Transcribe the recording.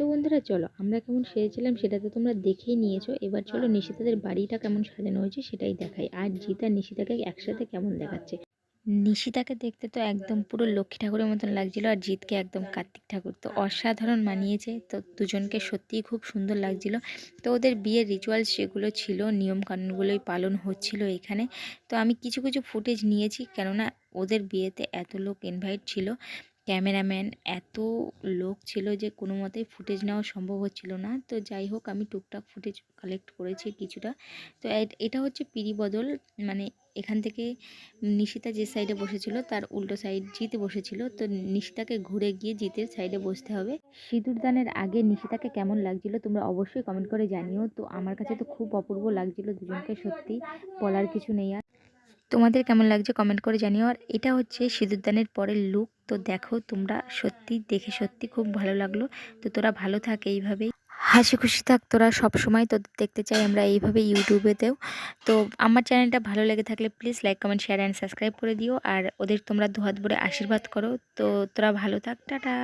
তো বন্ধুরা চলো, আমরা কেমন সেরেছিলাম সেটা তো তোমরা দেখেই নিয়েছো। এবার চলো নিশিতাদের বাড়িটা কেমন সাজানো হয়েছে সেটাই দেখাই। আর জিতা নিশিতাকে একসাথে কেমন দেখাচ্ছে? নিশিতাকে দেখতে তো একদম পুরো লক্ষ্মী ঠাকুরের মতন লাগছিল আর জিতকে একদম কার্তিক ঠাকুর। তো অসাধারণ মানিয়েছে, তো দুজনকে সত্যিই খুব সুন্দর লাগছিল। তো ওদের বিয়ের রিচুয়ালস সেগুলো ছিল, নিয়মকানুনগুলোই পালন হচ্ছিল এখানে। তো আমি কিছু কিছু ফুটেজ নিয়েছি, কেননা ওদের বিয়েতে এত লোক ইনভাইট ছিল। ক্যামেরাম্যান এত লোক ছিল যে কোনো মতেই ফুটেজ নেওয়া সম্ভব হচ্ছিল না। তো যাই হোক, আমি টুকটাক ফুটেজ কালেক্ট করেছি কিছুটা। তো এটা হচ্ছে পিরিবদল মানে এখান থেকে নিশিতা যে সাইডে বসেছিল, তার উল্টো সাইড জিতে বসেছিল। তো নিশিতাকে ঘুরে গিয়ে জিতের সাইডে বসতে হবে। সিঁদুর দানের আগে নিশিতাকে কেমন লাগছিল তোমরা অবশ্যই কমেন্ট করে জানিও। তো আমার কাছে তো খুব অপূর্ব লাগছিল দুজনকে, সত্যি বলার কিছু নেই আর। তোমাদের কেমন লাগছে কমেন্ট করে জানিও। আর এটা হচ্ছে সিঁদুরদানের পরের লুক তো দেখো তোমরা সত্যি দেখে সত্যি খুব ভালো লাগল। তো তোরা ভালো থাক এইভাবেই। হাসি খুশি থাক তোরা সবসময় তো দেখতে চাই আমরা এইভাবে ইউটিউবেতেও। তো আমার চ্যানেলটা ভালো লেগে থাকলে please like comment share and subscribe করে দিও। আর ওদের তোমরা দুহাত ভরে আশীর্বাদ করো। তো তোরা ভালো থাক, টাটা।